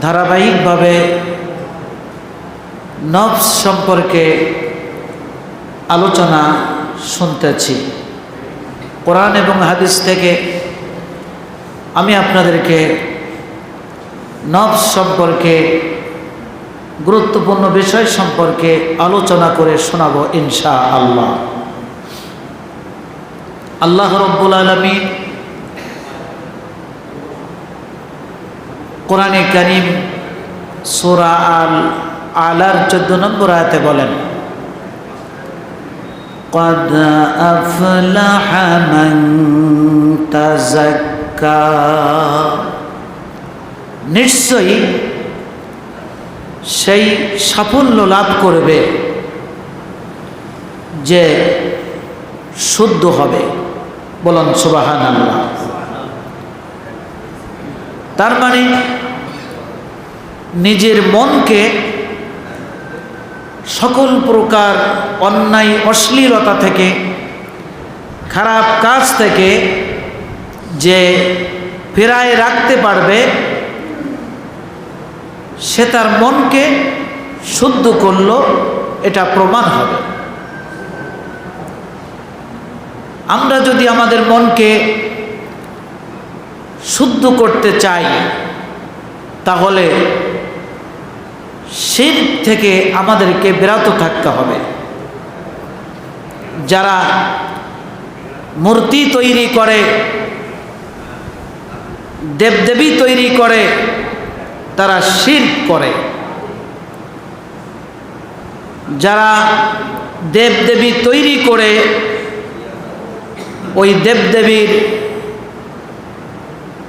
ধারাবাহিকভাবে নফস সম্পর্কে আলোচনা শুনতেছি। কোরআন এবং হাদিস থেকে আমি আপনাদেরকে নফস সম্পর্কে গুরুত্বপূর্ণ বিষয় সম্পর্কে আলোচনা করে শোনাব ইনশা আল্লাহ আল্লাহ রব্বুল আলমী কোরআনে করিম সুরা আল আলার চোদ্দ নম্বর আয়াতে বলেন قد أفلح من تزكى নিশ্চয়ই সেই সাফল্য লাভ করবে যে শুদ্ধ হবে বলুন সুবাহান আল্লাহ তার মানে নিজের মনকে সকল প্রকার অন্যায়, অশ্লীলতা থেকে, খারাপ কাজ থেকে যে ফেরায় রাখতে পারবে, সে তার মনকে শুদ্ধ করল, এটা প্রমাণ হবে। আমরা যদি আমাদের মনকে শুদ্ধ করতে চাই, তাহলে শির থেকে আমাদেরকে বিরত থাকতে হবে। যারা মূর্তি তৈরি করে, দেবদেবী তৈরি করে, তারা শির করে। যারা দেবদেবী তৈরি করে, ওই দেবদেবীর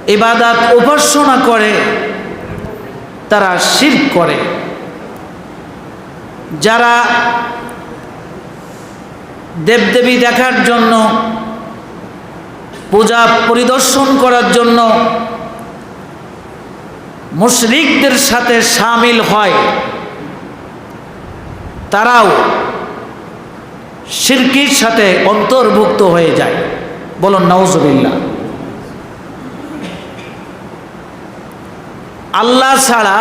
ইবাদাত উপাসনা করে, তারা শির করে। যারা দেবদেবী দেখার জন্য, পূজা পরিদর্শন করার জন্য মুশরিকদের সাথে সামিল হয়, তারাও শিরকির সাথে অন্তর্ভুক্ত হয়ে যায়। বলুন নওজবিল্লা আল্লাহ ছাড়া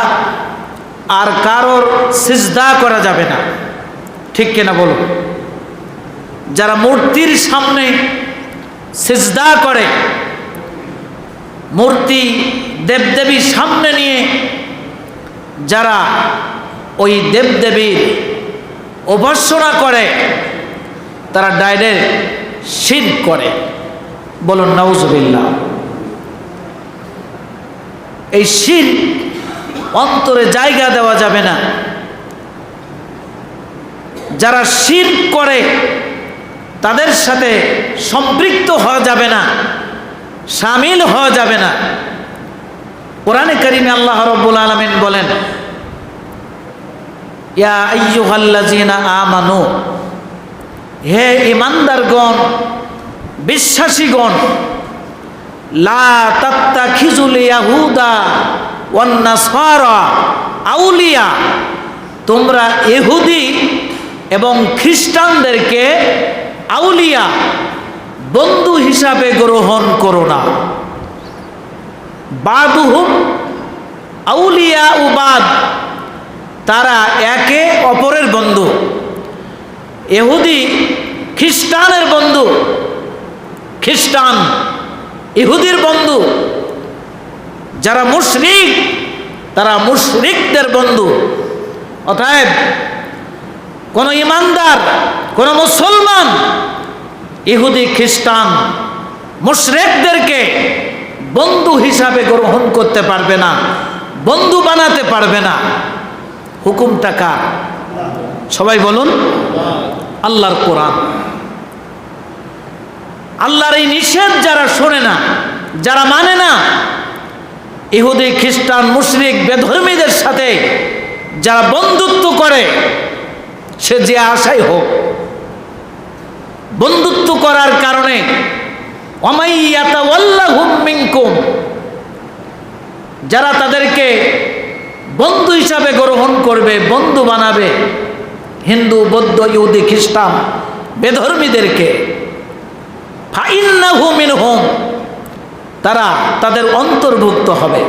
আর কারোর সিজদা করা যাবে না। ঠিক কিনা বলুন যারা মূর্তির সামনে সিজদা করে, মূর্তি দেবদেবী সামনে নিয়ে যারা ওই দেবদেবীর উপাসনা করে, তারা ডাইরেক্ট শির করে। বলুন নওজবিল্লা এই শির অন্তরে জায়গা দেওয়া যাবে না। যারা শির করে, তাদের সাথে সম্পৃক্ত হওয়া যাবে না, সামিল হওয়া যাবে না। কোরআনে করিমে আল্লাহ রব্বুল আলমিন বলেন আমানু, হে ইমানদারগণ বিশ্বাসীগণ, লা তাত্তাখিজুল ইয়াহুদা আউলিয়া। তোমরা ইহুদি এবং খ্রিস্টানদেরকে আউলিয়া বন্ধু হিসাবে গ্রহণ করো না। বাদুহুম আউলিয়া উবাদ তারা একে অপরের বন্ধু। এহুদি খ্রিস্টানের বন্ধু, খ্রিস্টান ইহুদির বন্ধু যারা মুশরিক, তারা মুশরিকদের বন্ধু। অতএব কোনো ইমানদার, কোন মুসলমান, ইহুদি, খ্রিস্টান মুশরেকদেরকে বন্ধু হিসাবে গ্রহণ করতে পারবে না, বন্ধু বানাতে পারবে না। হুকুমটা কার? সবাই বলুন, আল্লাহর কোরআন। আল্লাহর এই নিষেধ যারা শোনে না, যারা মানে না ইহুদি, খ্রিস্টান, মুশরিক, বেধর্মীদের সাথে যারা বন্ধুত্ব করে, সে যে আশাই হোক। বন্ধুত্ব করার কারণে যারা তাদেরকে বন্ধু হিসাবে গ্রহণ করবে, বন্ধু বানাবে, হিন্দু, বৌদ্ধ, ইহুদি, খ্রিস্টান, বেধর্মীদেরকে। ফাইন্নাহু মিনহুম তারা তাদের অন্তর্ভুক্ত হবে।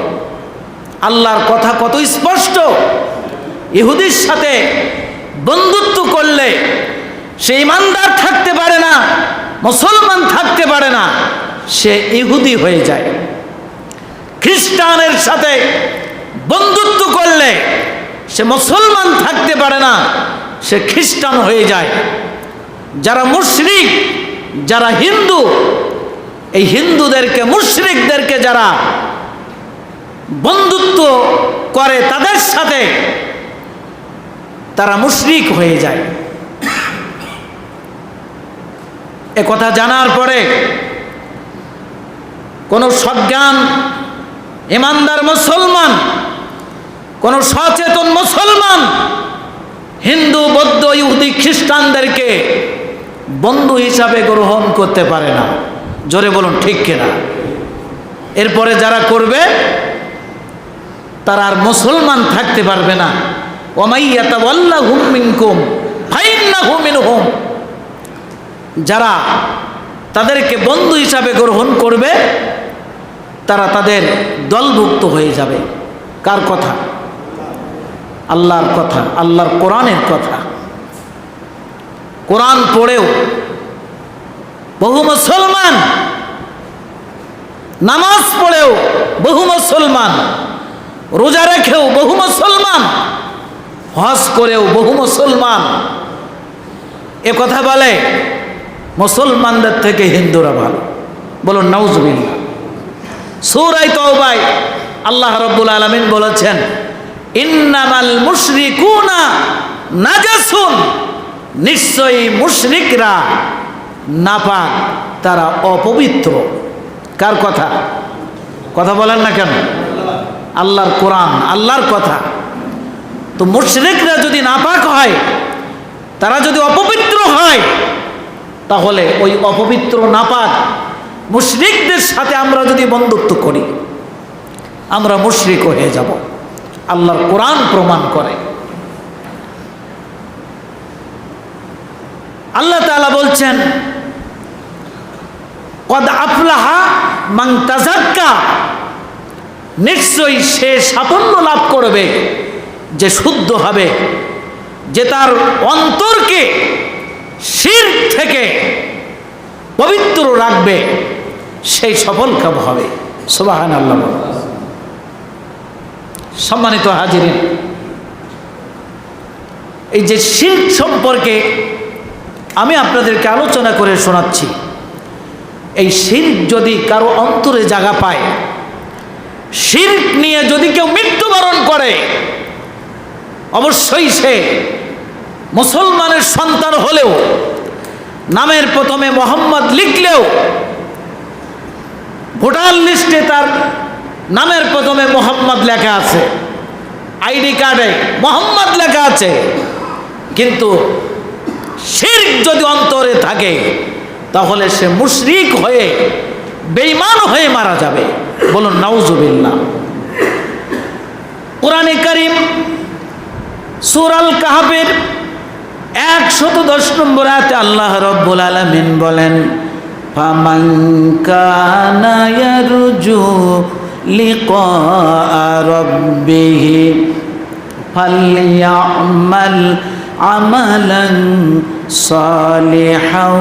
আল্লাহর কথা কত স্পষ্ট। ইহুদির সাথে বন্ধুত্ব করলে সে ইমানদার থাকতে পারে না, মুসলমান থাকতে পারে না, সে ইহুদি হয়ে যায়। খ্রিস্টানের সাথে বন্ধুত্ব করলে সে মুসলমান থাকতে পারে না, সে খ্রিস্টান হয়ে যায়। যারা মুশরিক, যারা হিন্দু এই হিন্দুদেরকে, মুশরিকদেরকে যারা বন্ধুত্ব করে তাদের সাথে তারা মুশরিক হয়ে যায়। এ কথা জানার পরে কোনো সজ্ঞান, ইমানদার মুসলমান, কোন সচেতন মুসলমান, হিন্দু, বৌদ্ধ, ইহুদি, খ্রিস্টানদেরকে বন্ধু হিসাবে গ্রহণ করতে পারে না। জোরে বলুন, ঠিক কিনা? এরপরে যারা করবে, তারা আর মুসলমান থাকতে পারবে না। যারা তাদেরকে বন্ধু হিসাবে গ্রহণ করবে, তারা তাদের দলভুক্ত হয়ে যাবে। কার কথা? আল্লাহর কথা, আল্লাহর কোরআনের কথা। কোরআন পড়েও বহু মুসলমান। নামাজ পড়েও বহু মুসলমান। রোজা রেখেও বহু মুসলমান। হজ করেও বহু মুসলমান। এ কথা বলে, মুসলমানদের থেকে হিন্দুরা ভালো। বলুন নাউজবিল্লা সৌরাই তওবাই আল্লাহ রব্বুল আলমিন বলেছেন, ইন্নামাল মুশরিকুনা নাজাসুন। নিশ্চয়ই মুশরিকরা নাপাক, তারা অপবিত্র। কার কথা? কথা বলেন না কেন? আল্লাহর কোরআন, আল্লাহর কথা। তো মুশরিকরা যদি নাপাক হয়, তারা যদি অপবিত্র হয়, তাহলে ওই অপবিত্র, নাপাক মুশরিকদের সাথে আমরা যদি বন্ধুত্ব করি, আমরা মুশরিক হয়ে যাব। আল্লাহর কোরআন প্রমাণ করে। আল্লাহ তাআলা বলছেন, কদ আফলাহা মাং তাজাক্কা নিশ্চয়ই সে সাফল্য লাভ করবে, যে শুদ্ধ হবে, যে তার অন্তরকে শির থেকে পবিত্র রাখবে, সেই সফল কাম হবে। সুবাহান আল্লাহ সম্মানিত হাজিরিন, এই যে শির সম্পর্কে আমি আপনাদেরকে আলোচনা করে শোনাচ্ছি। এই শিল্প যদি কারও অন্তরে জায়গা পায় শিল্প নিয়ে যদি কেউ মৃত্যুবরণ করে, অবশ্যই সে মুসলমানের সন্তান হলেও, নামের প্রথমে মোহাম্মদ লিখলেও, ভোটার লিস্টে তার নামের প্রথমে মোহাম্মদ লেখা আছে, আইডি কার্ডে মোহাম্মদ লেখা আছে, কিন্তু শির যদি অন্তরে থাকে, তাহলে সে মুশরিক হয়ে বেইমান হয়ে মারা যাবে। বলুন, নাউজুবিল্লাহ। কোরআনে করিম সুরাল কাহাবের একশত দশ নম্বর আয়াতে আল্লাহ রব্বুল আলমিন বলেন, ফামান কানা ইয়ারজু লিকা রাব্বিহি ফালইয়ামাল আমালান সালিহাও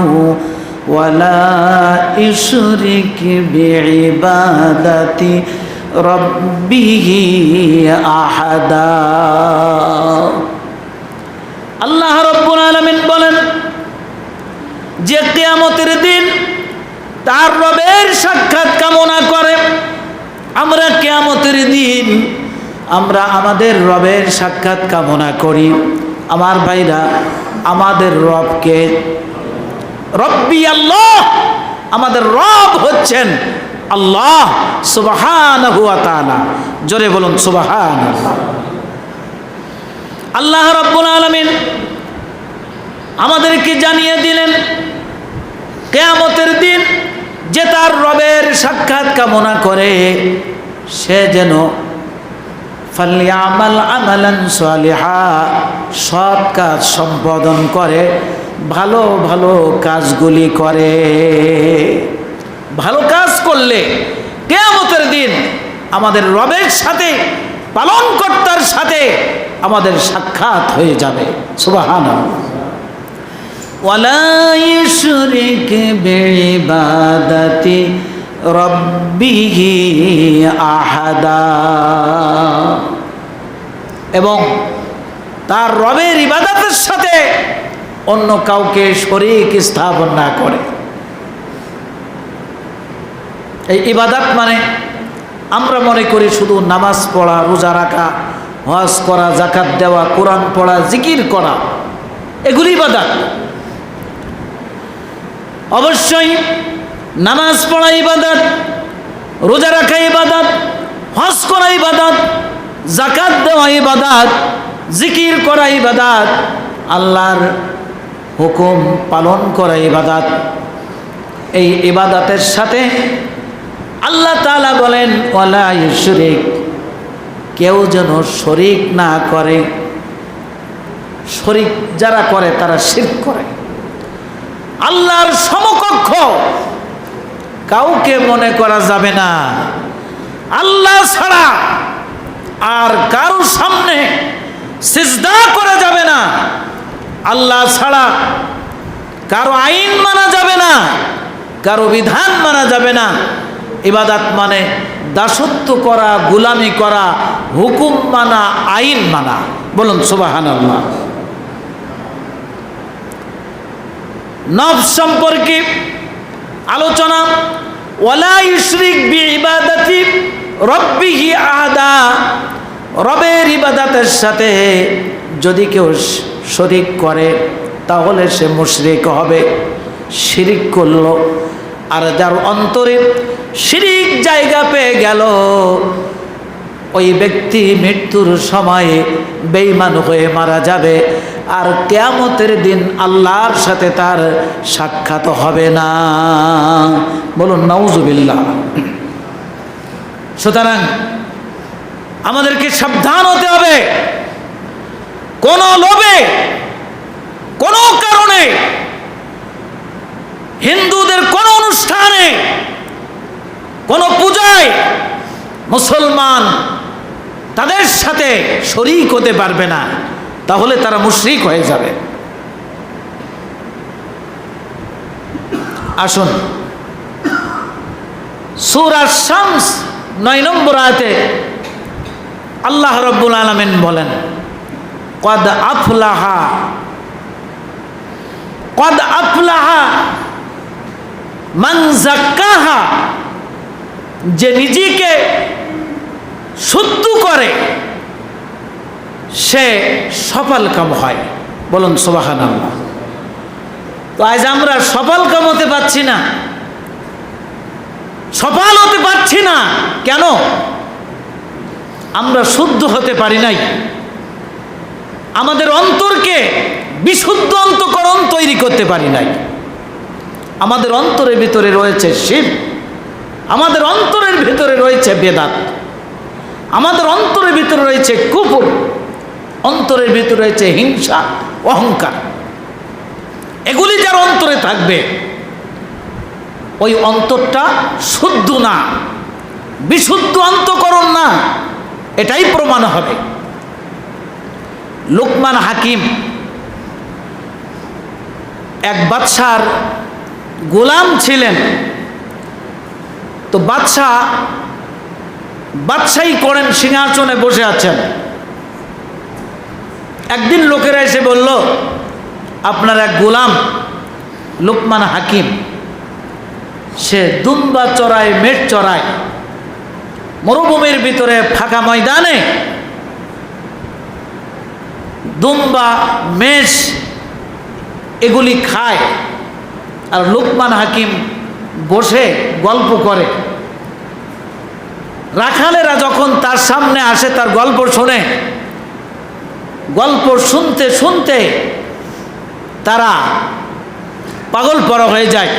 ولا يشرك بعبادة ربه أحدا আল্লাহ রব্বুল আলমিন বলেন যে কেয়ামতের দিন তার রবের সাক্ষাৎ কামনা করে আমরা কেয়ামতের দিন আমরা আমাদের রবের সাক্ষাৎ কামনা করি আমার ভাইরা, আমাদের রবকে, রব্বি আল্লাহ, আমাদের রব হচ্ছেন আল্লাহ সুবাহান হুয়া জোরে বলুন সুবাহান আল্লাহ রব্বুল আলমিন আমাদেরকে জানিয়ে দিলেন, কেয়ামতের দিন যে তার রবের সাক্ষাৎ কামনা করে, সে যেন ফাল্লিয়ামাল আমালান সালিহা, সৎ কাজ সম্পাদন করে, ভালো ভালো কাজগুলি করে। ভালো কাজ করলে কেয়ামতের দিন আমাদের রবের সাথে, পালনকর্তার সাথে আমাদের সাক্ষাৎ হয়ে যাবে। সুবাহান ওয়ালা ইশরিক বিবাদাতি রব্বিহি আহাদা। এবং তার রবের ইবাদতের সাথে অন্য কাউকে শরিক স্থাপন না করে। এই ইবাদাত মানে আমরা মনে করি শুধু নামাজ পড়া, রোজা রাখা, হজ করা জাকাত দেওয়া, কোরআন পড়া, জিকির করা, এগুলি ইবাদাত। অবশ্যই নামাজ পড়া ইবাদত, রোজা রাখা ইবাদত, হজ করা ইবাদত জাকাত দেওয়া ইবাদত, জিকির করা ইবাদত, আল্লাহর হুকুম পালন করা ইবাদত। এই ইবাদতের সাথে আল্লাহ তাআলা বলেন, ওয়ালা ইউশরিক কেউ যেন শরিক না করে। শরিক যারা করে, তারা শিরক করে। আল্লাহর সমকক্ষ কাউকে মনে করা যাবে না। আল্লাহ ছাড়া আর কারও সামনে সিজদা করা যাবে না। আল্লাহ ছাড়া কারও আইন মানা যাবে না, কারও বিধান মানা যাবে না। ইবাদাত মানে দাসত্ব করা, গুলামি করা, হুকুম মানা, আইন মানা। বলুন সুবাহান নব সম্পর্কে আলোচনা, ওয়ালা ইশরিক বি ইবাদাতি রব্বিহি আহাদা রবের ইবাদাতের সাথে যদি কেউ শরিক করে, তাহলে সে মুশরিক হবে, শিরিক করল। আর যার অন্তরে শিরিক জায়গা পেয়ে গেল, ওই ব্যক্তি মৃত্যুর সময়ে বেইমান হয়ে মারা যাবে। আর কেয়ামতের দিন আল্লাহর সাথে তার সাক্ষাৎ হবে না। বলুন, নাউজুবিল্লাহ। সুতরাং আমাদেরকে সাবধান হতে হবে। কোন লোভে, কোনো কারণে, হিন্দুদের কোন অনুষ্ঠানে, কোন পূজায় মুসলমান তাদের সাথে শরিক হতে পারবে না। তাহলে তারা মুশরিক হয়ে যাবে। আসুন। সুরা শামস নয় নম্বর আয়তে আল্লাহ রব্বুল আলমিন বলেন, কদ আফলাহা। কদ আফলাহা মান জাক্কাহা যে নিজেকে শুদ্ধ করে সে সফল কাম হয়। বলুন সোবাহান আল্লাহ তো আজ আমরা সফল কাম হতে পারছি না। সফল হতে পারছি না। কেন? আমরা শুদ্ধ হতে পারি নাই। আমাদের অন্তরকে বিশুদ্ধ অন্তকরণ তৈরি করতে পারি নাই। আমাদের অন্তরের ভিতরে রয়েছে শিব। আমাদের অন্তরের ভিতরে রয়েছে বেদাত। আমাদের অন্তরের ভিতরে রয়েছে কুপুর অন্তরের ভিতরে রয়েছে হিংসা, অহংকার। এগুলি যার অন্তরে থাকবে, ওই অন্তরটা শুদ্ধ না, বিশুদ্ধ অন্তকরণ না, এটাই প্রমাণ হবে। লোকমান হাকিম এক বাদশার গোলাম ছিলেন। তো বাদশাহ বাদশাহী করেন সিংহাসনে বসে আছেন। একদিন লোকেরা এসে বলল, আপনার এক গোলাম, লোকমান হাকিম, সে দুম্বা চড়ায়, মেট চড়ায়, মরুভূমির ভিতরে ফাঁকা ময়দানে দুম্বা, মেষ, এগুলি খায় আর লোকমান হাকিম বসে গল্প করে। রাখালেরা যখন তার সামনে আসে, তার গল্প শোনে। গল্প শুনতে শুনতে তারা পাগল পড়া হয়ে যায়।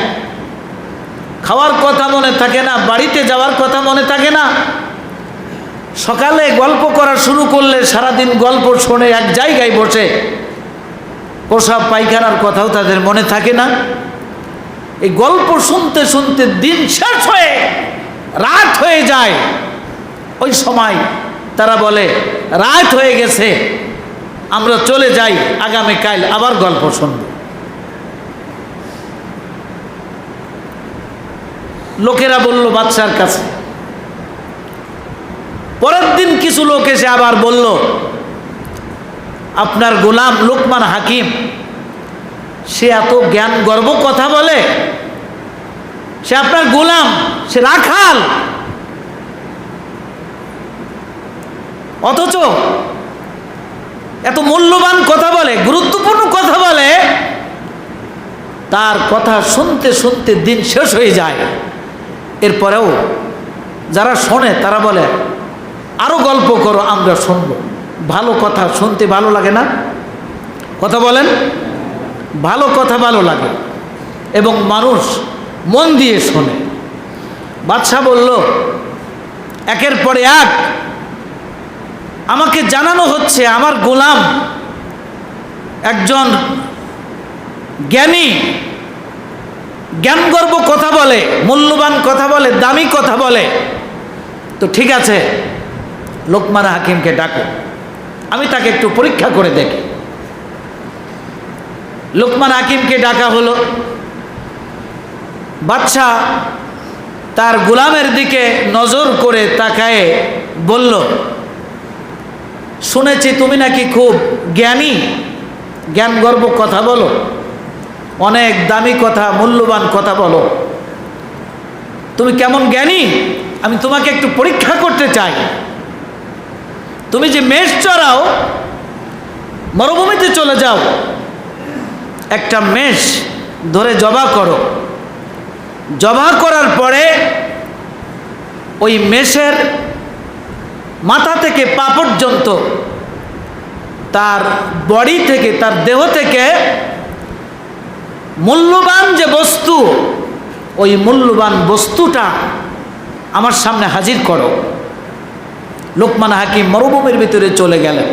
খাওয়ার কথা মনে থাকে না, বাড়িতে যাওয়ার কথা মনে থাকে না। সকালে গল্প করা শুরু করলে সারাদিন গল্প শুনে এক জায়গায় বসে। প্রসাব পায়খানার কথাও তাদের মনে থাকে না। এই গল্প শুনতে শুনতে দিন শেষ হয়ে, রাত হয়ে যায়। ওই সময় তারা বলে, রাত হয়ে গেছে। আমরা চলে যাই আগামীকাল আবার গল্প শুনব। লোকেরা বলল বাচ্চার কাছে। পরের দিন কিছু লোক এসে আবার বলল, আপনার গোলাম লোকমান হাকিম, সে এত জ্ঞান গর্ব কথা বলে। সে আপনার গোলাম, সে রাখাল। অথচ মূল্যবান কথা বলে, গুরুত্বপূর্ণ কথা বলে, তার কথা শুনতে শুনতে দিন শেষ হয়ে যায়। এরপরেও যারা শোনে, তারা বলে আরও গল্প করো, আমরা শুনব। ভালো কথা শুনতে ভালো লাগে না? কথা বলেন, ভালো কথা ভালো লাগে। এবং মানুষ মন দিয়ে শোনে। বাদশাহ বলল, একের পরে এক আমাকে জানানো হচ্ছে আমার গোলাম একজন জ্ঞানী, জ্ঞানগর্ব কথা বলে, মূল্যবান কথা বলে, দামি কথা বলে। তো ঠিক আছে লোকমান হাকিমকে ডাকো। আমি তাকে একটু পরীক্ষা করে দেখি। লোকমান হাকিমকে ডাকা হলো। বাচ্চা তার গোলামের দিকে নজর করে তাকায়ে বলল শুনেছি, তুমি নাকি খুব জ্ঞানী। জ্ঞান গর্ব কথা বলো। অনেক দামি কথা, মূল্যবান কথা বলো। তুমি কেমন জ্ঞানী? আমি তোমাকে একটু পরীক্ষা করতে চাই। তুমি যে মেষ চড়াও, মরুভূমিতে চলে যাও। একটা মেষ ধরে জবা করো। জবা করার পরে ওই মেষের মাথা থেকে পা পর্যন্ত, তার বডি থেকে, তার দেহ থেকে মূল্যবান যে বস্তু, ওই মূল্যবান বস্তুটা আমার সামনে হাজির করো। লোকমান হাকিম মরুভূমির ভিতরে চলে গেলেন,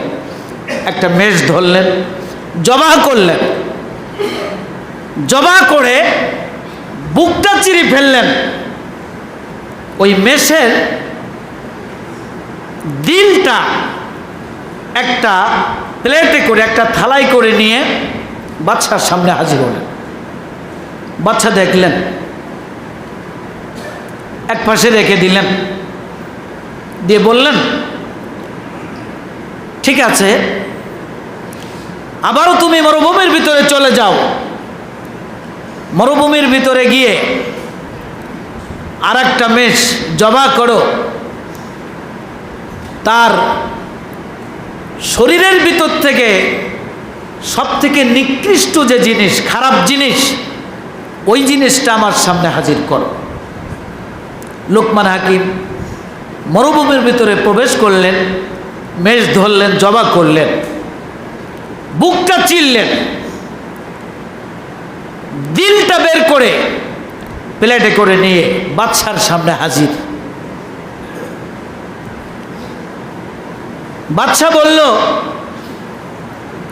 একটা মেষ ধরলেন, জবা করলেন, জবা করে বুকটা চিরি ফেললেন। ওই মেষের দিলটা একটা প্লেটে করে, একটা থালাই করে নিয়ে বাচ্চার সামনে হাজির হলেন। বাচ্চা দেখলেন, এক পাশে রেখে দিলেন, দিয়ে বললেন, ঠিক আছে, আবারও তুমি মরুভূমির ভিতরে চলে যাও। মরুভূমির ভিতরে গিয়ে আর একটা মেষ জবা করো। তার শরীরের ভিতর থেকে সব থেকে নিকৃষ্ট যে জিনিস, খারাপ জিনিস, ওই জিনিসটা আমার সামনে হাজির করো। লোকমান হাকিম মরুভূমির ভিতরে প্রবেশ করলেন মেষ ধরলেন, জবা করলেন, বুকটা চিললেন, দিলটা বের করে প্লেটে করে নিয়ে বাচ্চার সামনে হাজির। বাচ্চা বলল,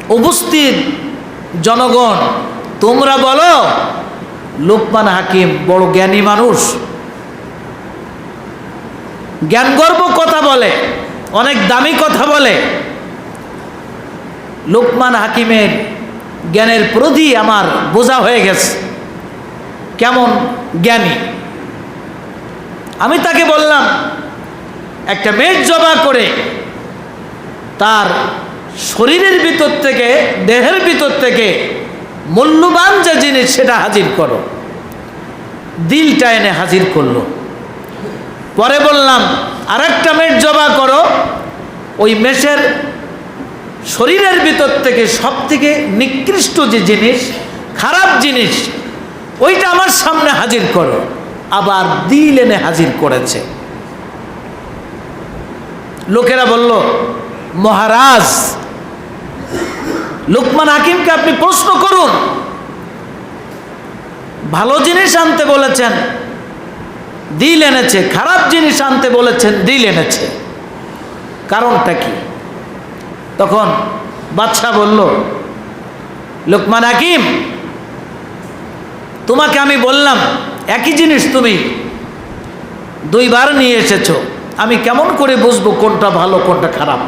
উপস্থিত জনগণ, তোমরা বলো, লোকমান হাকিম বড় জ্ঞানী মানুষ। জ্ঞানগর্ব কথা বলে, অনেক দামি কথা বলে। লোকমান হাকিমের জ্ঞানের প্রতি আমার বোঝা হয়ে গেছে। কেমন জ্ঞানী? আমি তাকে বললাম, একটা মেঘ জবা করে তার শরীরের ভিতর থেকে, দেহের ভিতর থেকে মূল্যবান যে জিনিস সেটা হাজির করো। দিলটা এনে হাজির করল। পরে বললাম, আরেকটা মেষ জবা করো। ওই মেষের শরীরের ভিতর থেকে সব থেকে নিকৃষ্ট যে জিনিস, খারাপ জিনিস, ওইটা আমার সামনে হাজির করো। আবার দিল এনে হাজির করেছে। লোকেরা বলল মহারাজ, লুকমান হাকিমকে আপনি প্রশ্ন করুন। ভালো জিনিস আনতে বলেছেন, দিল এনেছে, খারাপ জিনিস আনতে বলেছেন, দিল এনেছে। কারণটা কি? তখন বাদশাহ বলল, লোকমান হাকিম, তোমাকে আমি বললাম, একই জিনিস তুমি দুইবার নিয়ে এসেছ, আমি কেমন করে বুঝব কোনটা ভালো, কোনটা খারাপ?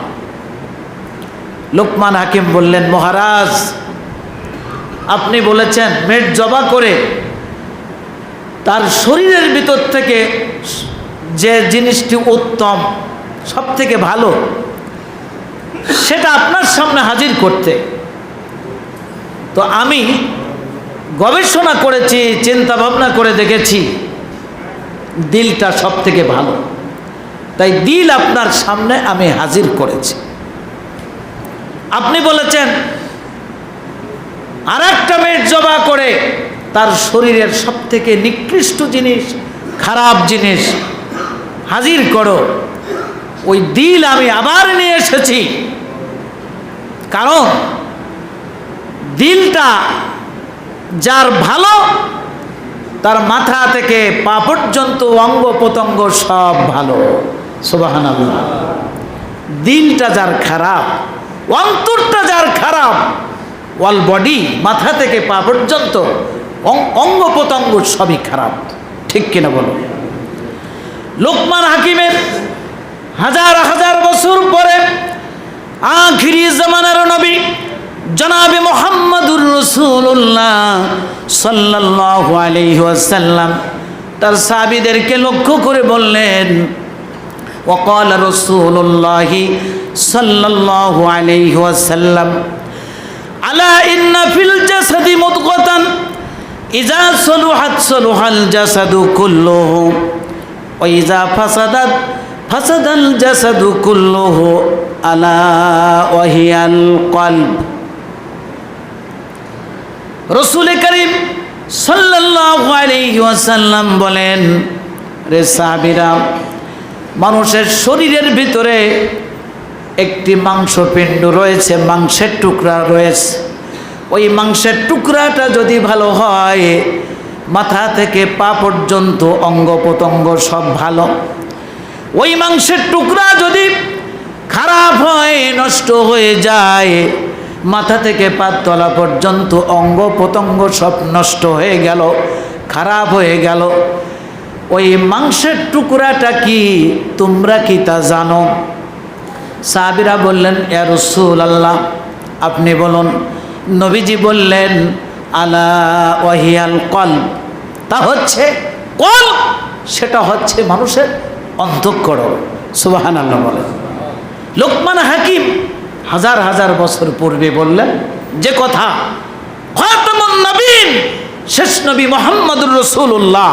লোকমান হাকিম বললেন, মহারাজ, আপনি বলেছেন মেট জবা করে তার শরীরের ভিতর থেকে যে জিনিসটি উত্তম সব থেকে ভালো, সেটা আপনার সামনে হাজির করতে। তো আমি গবেষণা করেছি চিন্তা ভাবনা করে দেখেছি, দিলটা সব থেকে ভালো। তাই দিল আপনার সামনে আমি হাজির করেছি। আপনি বলেছেন আর একটা মেয়ের জবা করে তার শরীরের সব থেকে নিকৃষ্ট জিনিস, খারাপ জিনিস, হাজির করো, ওই দিল আমি আবার নিয়ে এসেছি। কারণ, দিলটা যার ভালো, তার মাথা থেকে পা পর্যন্ত অঙ্গ প্রত্যঙ্গ সব ভালো। সোবাহান দিলটা যার খারাপ অন্তরটা যার খারাপ, ওয়াল বডি মাথা থেকে পা পর্যন্ত অঙ্গ প্রত্যঙ্গ সবই খারাপ। ঠিক কিনা বলো? লোকমান হাকিমের হাজার হাজার বছর পরে আখিরি জামানার নবী জনাবে মোহাম্মদুর রসুল্লাহ সাল্লাহ আলহ্লাম তার সাবিদেরকে লক্ষ্য করে বললেন ওকাল রসুল্লাহি সাল্লাল্লাহু আলাইহি ওয়াসাল্লাম। আলা ইন্না ফিল জাসাদি মুদগাতান ইজা সলুহাত সলুহাল জাসাদু কুল্লুহু, ওয়া ইজা ফাসাদাত ফাসাদাল জাসাদু কুল্লুহু আলা ওয়াহিয়াল কলব। রসুল করিম সাল্লাল্লাহু আলাইহি ওয়াসাল্লাম বলেন, রে সাহাবীরা, মানুষের শরীরের ভিতরে একটি মাংসপিণ্ড রয়েছে, মাংসের টুকরা রয়েছে। ওই মাংসের টুকরাটা যদি ভালো হয়, মাথা থেকে পা পর্যন্ত অঙ্গ প্রত্যঙ্গ সব ভালো। ওই মাংসের টুকরা যদি খারাপ হয়, নষ্ট হয়ে যায়, মাথা থেকে পাততলা পর্যন্ত অঙ্গ প্রত্যঙ্গ সব নষ্ট হয়ে গেল, খারাপ হয়ে গেল। ওই মাংসের টুকরাটা কি, তোমরা কি তা জানো? সাহাবিরা বললেন, এ রসুল আল্লাহ আপনি বলুন, নবীজি বললেন, আলা ওয়াহিয়াল কল তা হচ্ছে কল সেটা হচ্ছে মানুষের অন্তঃকরণ সুবাহান আল্লাহ বলেন লোকমান হাকিম হাজার হাজার বছর পূর্বে বললেন, যে কথা নবীন, শেষ নবী মোহাম্মদুর রসুল্লাহ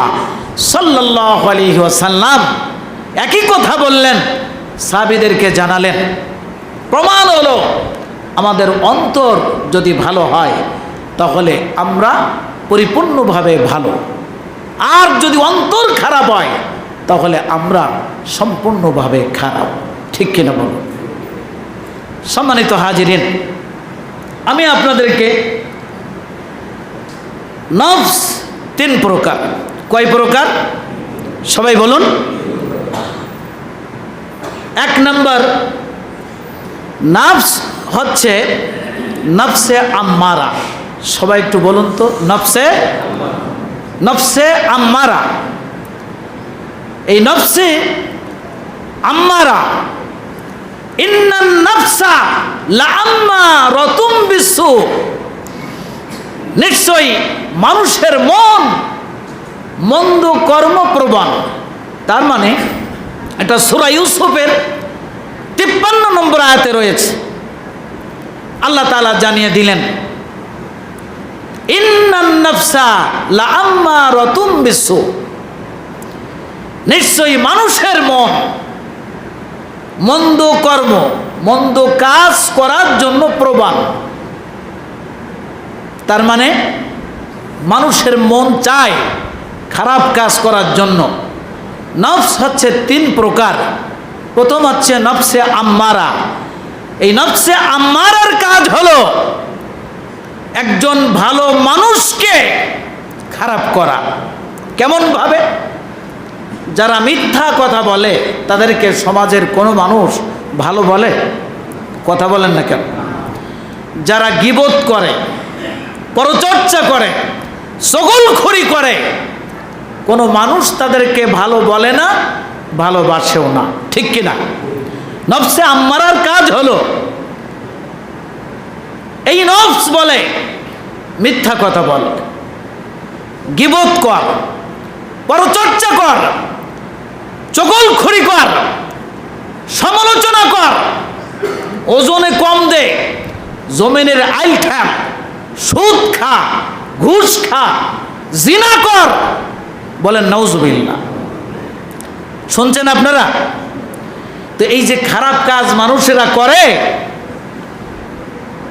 সাল্লাহ আলাইহি ওয়াসাল্লাম, একই কথা বললেন সাবিদেরকে জানালেন, প্রমাণ হলো আমাদের অন্তর যদি ভালো হয়, তাহলে আমরা পরিপূর্ণভাবে ভালো। আর যদি অন্তর খারাপ হয়, তাহলে আমরা সম্পূর্ণভাবে খারাপ। ঠিক কিনা বলুন? সম্মানিত হাজিরিন, আমি আপনাদেরকে নফস তিন প্রকার। কয় প্রকার? সবাই বলুন। এক নম্বর, নাফস হচ্ছে নফসে আম্মারা। সবাই একটু বলুন তো, নফসে নফসে আম্মারা। এই নফসে আম্মারা লাম্মা রতুম মানুষের মন মন্দ কর্মপ্রবণ। তার মানে এটা সুরা ইউসুফের তিপ্পান্ন নম্বর আয়াতে রয়েছে। আল্লাহ তাআলা জানিয়ে দিলেন নিশ্চয়ই মানুষের মন মন্দ কর্ম, মন্দ কাজ করার জন্য প্রবান। তার মানে মানুষের মন চায় খারাপ কাজ করার জন্য। নফস হচ্ছে তিন প্রকার। প্রথম হচ্ছে নফসে আম্মারা। এই নফসে আম্মারার কাজ হলো একজন ভালো মানুষকে খারাপ করা। কেমনভাবে যারা মিথ্যা কথা বলে, তাদেরকে সমাজের কোনো মানুষ ভালো বলে? কথা বলেন না কেন? যারা গিবত করে, পরচর্চা করে, সগলখড়ি করে কোনো মানুষ তাদেরকে ভালো বলে না, ভালোবাসেও না। ঠিক কিনা? নফসে আম্মারার কাজ হলো, এই নফস বলে, মিথ্যা কথা বল, গিবত কর, পরচর্চা কর চকল খড়ি কর, সমালোচনা কর, ওজনে কম দে, জমিনের আইল ঠাপ সুদ খা, ঘুষ খা, জিনা কর বলেন নৌজবিল্লা শুনছেন আপনারা? তো এই যে খারাপ কাজ মানুষেরা করে,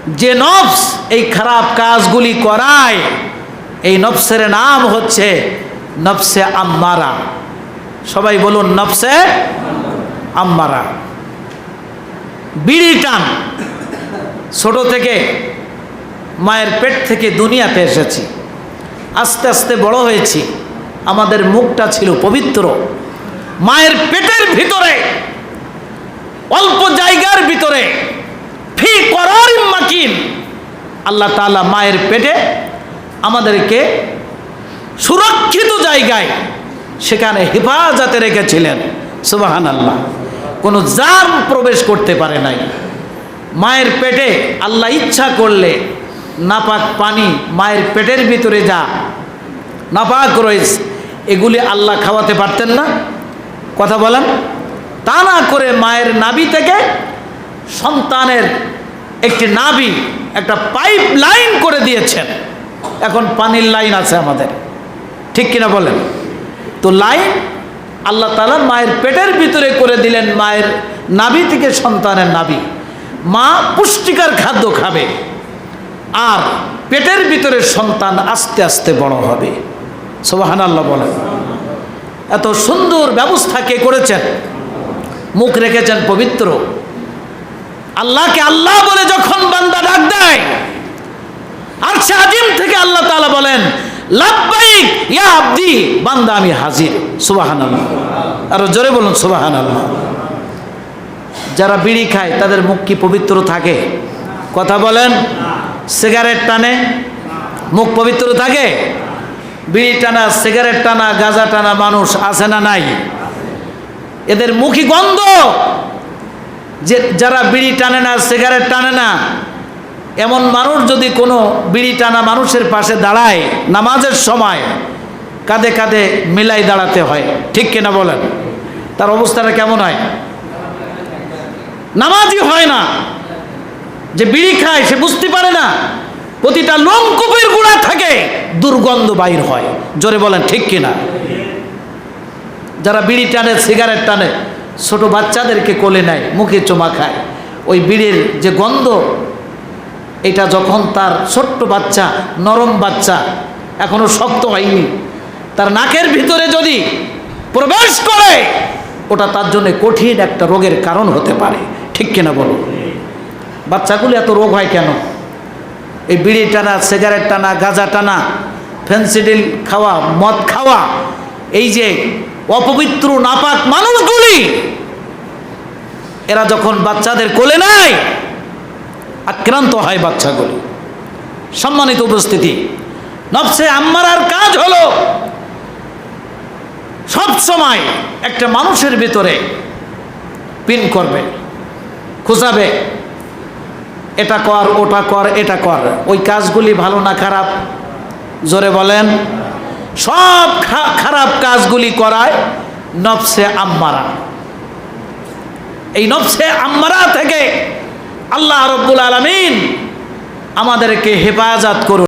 যে নফস এই খারাপ কাজগুলি করায়, এই নফসের নাম হচ্ছে নফসে আম্মারা। সবাই বলুন, নফসে আম্মারা। বিড়ি টান। ছোট থেকে মায়ের পেট থেকে দুনিয়াতে এসেছি। আস্তে আস্তে বড় হয়েছি। আমাদের মুখটা ছিল পবিত্র। মায়ের পেটের ভিতরে, অল্প জায়গার ভিতরে, ফি করার মাকিন। আল্লাহ তাআলা মায়ের পেটে আমাদেরকে সুরক্ষিত জায়গায় সেখানে হেফাজতে রেখেছিলেন। সুবাহান আল্লাহ কোনো জাম প্রবেশ করতে পারে নাই। মায়ের পেটে আল্লাহ ইচ্ছা করলে নাপাক পানি মায়ের পেটের ভিতরে যা, নাপাক রয়েছে। এগুলি আল্লাহ খাওয়াতে পারতেন না। কথা বলেন। তা না করে মায়ের নাবি থেকে সন্তানের একটি নাবি একটা পাইপ লাইন করে দিয়েছেন। এখন পানির লাইন আছে আমাদের। ঠিক কিনা বলেন? তো লাইন আল্লাহ তালা মায়ের পেটের ভিতরে করে দিলেন মায়ের নাবি থেকে সন্তানের নাবি মা পুষ্টিকর খাদ্য খাবে, আর পেটের ভিতরে সন্তান আস্তে আস্তে বড় হবে। সোবাহান আল্লাহ বলেন এত সুন্দর ব্যবস্থা কে করেছেন? মুখ রেখেছেন পবিত্র। আল্লাহকে আল্লাহ বলে যখন বান্দা ডাক দেয় আর সে আজিম থেকে আল্লাহ তাআলা বলেন, লাব্বাইক ইয়া বান্দা আমি হাজির। সুবাহান আল্লাহ আরও জোরে বলুন সুবাহান আল্লাহ যারা বিড়ি খায়, তাদের মুখ কি পবিত্র থাকে? কথা বলেন, সিগারেট টানে, মুখ পবিত্র থাকে? বিড়ি টানা, সিগারেট টানা, গাঁজা টানা মানুষ আছে না নাই? এদের মুখী গন্ধ। যে যারা বিড়ি টানে না, সিগারেট টানে না, এমন মানুষ যদি কোনো বিড়ি টানা মানুষের পাশে দাঁড়ায় নামাজের সময়, কাঁধে কাঁধে মিলাই দাঁড়াতে হয়। ঠিক কিনা বলেন? তার অবস্থাটা কেমন হয়? নামাজই হয় না। যে বিড়ি খায়, সে বুঝতে পারে না। প্রতিটা লোমকূপের গুণা থাকে দুর্গন্ধ বাইর হয়। জোরে বলেন, ঠিক কিনা? যারা বিড়ি টানে, সিগারেট টানে, ছোট বাচ্চাদেরকে কোলে নেয়, মুখে চোমা খায়, ওই বিড়ির যে গন্ধ, এটা যখন তার ছোট্ট বাচ্চা, নরম বাচ্চা, এখনও শক্ত হয়নি, তার নাকের ভিতরে যদি প্রবেশ করে, ওটা তার জন্য কঠিন একটা রোগের কারণ হতে পারে। ঠিক কিনা বলো? বাচ্চাগুলো এত রোগ হয় কেন? এই বিড়ি টানা, সিগারেট টানা, গাঁজা টানা ফেন্সিডিল খাওয়া, মদ খাওয়া, এই যে অপবিত্র, নাপাক মানুষগুলি, এরা যখন বাচ্চাদের কোলে নেয়, আক্রান্ত হয় বাচ্চাগুলি। সম্মানিত উপস্থিতি, নফসে আম্মারার কাজ হলো, সব সময় একটা মানুষের ভিতরে পিন করবে, খুঁজাবে এটা কর, ওটা কর, এটা কর। ওই কাজগুলি ভালো না খারাপ? জোরে বলেন। সব খারাপ কাজগুলি করায় নফসে আম্মারা। এই নফসে আম্মারা থেকে আল্লাহ রব্বুল আলমিন আমাদেরকে হেফাজত করুন।